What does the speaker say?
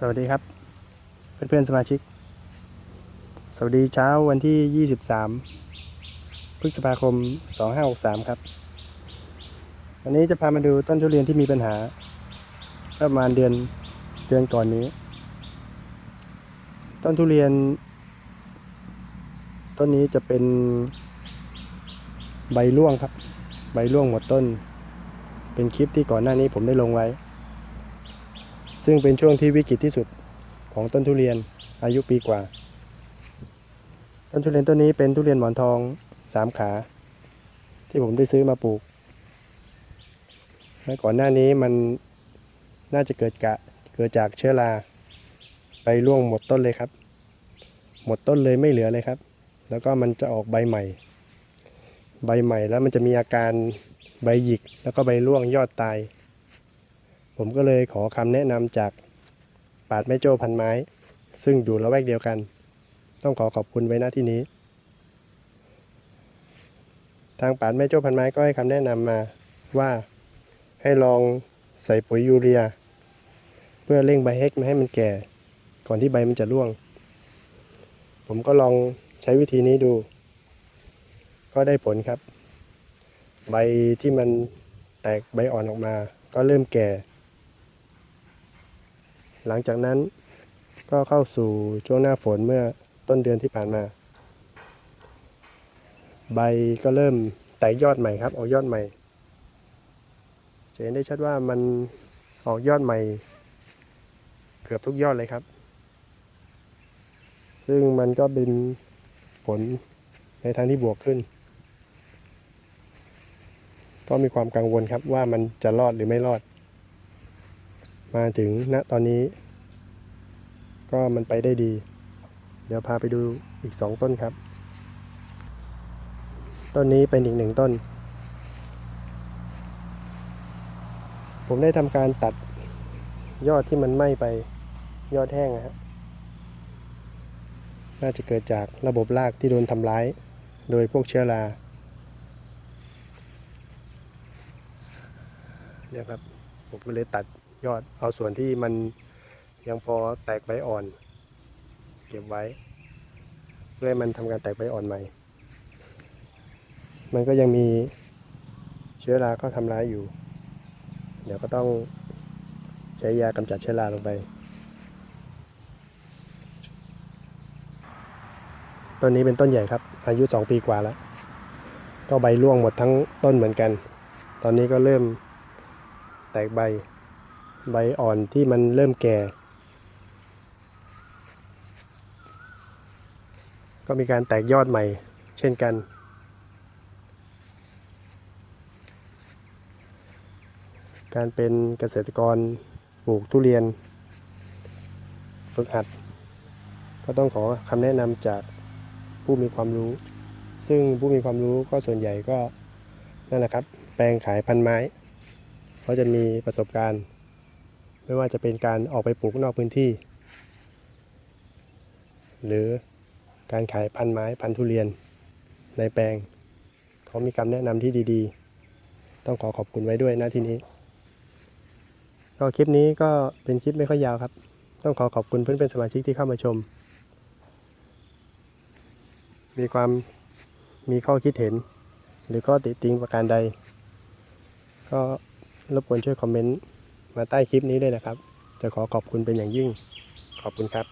สวัสดีครับ เพื่อนๆสมาชิก สวัสดีเช้าวันที่ 23 พฤษภาคม 2563 ครับ วันนี้จะพามาดูต้นทุเรียนที่มีปัญหา ประมาณเดือนเดือนก่อนนี้ ต้นทุเรียน ต้นนี้จะเป็น ใบร่วงครับ ใบร่วงหมดต้น เป็นคลิปที่ก่อนหน้านี้ผมได้ลงไว้ ซึ่งเป็นช่วงที่วิกฤตที่สุดของต้นทุเรียนอายุปีกว่า ต้นทุเรียนต้นนี้เป็นทุเรียนหมอนทองสามขา ที่ผมได้ซื้อมาปลูกและก่อนหน้านี้มันน่าจะเกิดกะเกิดจากเชื้อรา ไปร่วงหมดต้นเลยครับ หมดต้นเลยไม่เหลือเลยครับ แล้วก็มันจะออกใบใหม่ ใบใหม่แล้วมันจะมีอาการใบหยิกแล้วก็ใบร่วงยอดตาย ผมก็เลยขอคำแนะนำจากปาดแม่โจ้พันไม้ ซึ่งอยู่ละแวกเดียวกัน ต้องขอขอบคุณไว้ณที่นี้ ทางปาดแม่โจ้พันไม้ก็ให้คำแนะนำมาว่าให้ลองใส่ปุ๋ยยูเรีย เพื่อเร่งใบเฮกไม่ให้มันแก่ ก่อนที่ใบมันจะร่วง ผมก็ลองใช้วิธีนี้ดู ก็ได้ผลครับ ใบที่มันแตกใบอ่อนออกมา ก็เริ่มแก่ หลังจากนั้นก็เข้าสู่ช่วงหน้าฝนเมื่อต้นเดือนที่ผ่านมา ใบก็เริ่มแตกยอดใหม่ครับ ออกยอดใหม่จะเห็นได้ชัดว่ามันออกยอดใหม่ เกือบทุกยอดเลยครับ ซึ่งมันก็เป็นผลในทางที่บวกขึ้น ก็มีความกังวลครับว่ามันจะรอดหรือไม่รอด มาถึงณตอนนี้ ก็มันไปได้ดี เดี๋ยวพาไปดูอีกสองต้นครับ ต้นนี้เป็นอีกหนึ่งต้น ผมได้ทำการตัดยอดที่มันไหม้ไปยอดแห้งนะฮะน่าจะเกิดจากระบบรากที่โดนทำร้าย โดยพวกเชื้อรา เนี่ยครับ ผมก็เลยตัด ยอดเอาส่วนที่มันยังพอแตกใบอ่อน เก็บไว้เพื่อให้มันทำการแตกใบอ่อนใหม่ มันก็ยังมีเชื้อราก็ทำร้ายอยู่ เดี๋ยวก็ต้องใช้ยากำจัดเชื้อราลงไป ต้นนี้เป็นต้นใหญ่ครับ อายุ 2 ปีกว่าแล้ว ก็ใบร่วงหมดทั้งต้นเหมือนกัน ตอนนี้ก็เริ่มแตกใบ ใบอ่อนที่มันเริ่มแก่ ก็มีการแตกยอดใหม่ เช่นกัน การเป็นเกษตรกรปลูกทุเรียน ฝึกหัด ก็ต้องขอคำแนะนำจากผู้มีความรู้ ซึ่งผู้มีความรู้ก็ส่วนใหญ่ก็นั่นแหละครับ แปลงขายพันไม้เขาจะมีประสบการณ์ ไม่ว่าจะเป็นการออกไปปลูกนอกพื้นที่ หรือการขายพันไม้พันธุเรียนในแปลง เขามีคำแนะนำที่ดีๆ ต้องขอขอบคุณไว้ด้วยนะที่นี้ก็คลิปนี้ก็เป็นคลิปไม่ค่อยยาวครับ ต้องขอขอบคุณเพื่อนๆสมาชิกที่เข้ามาชม มีความมีข้อคิดเห็น หรือข้อติติงประการใด ก็รบกวนช่วยคอมเมนต์ มาใต้คลิปนี้ด้วยนะครับ จะขอขอบคุณเป็นอย่างยิ่ง ขอบคุณครับ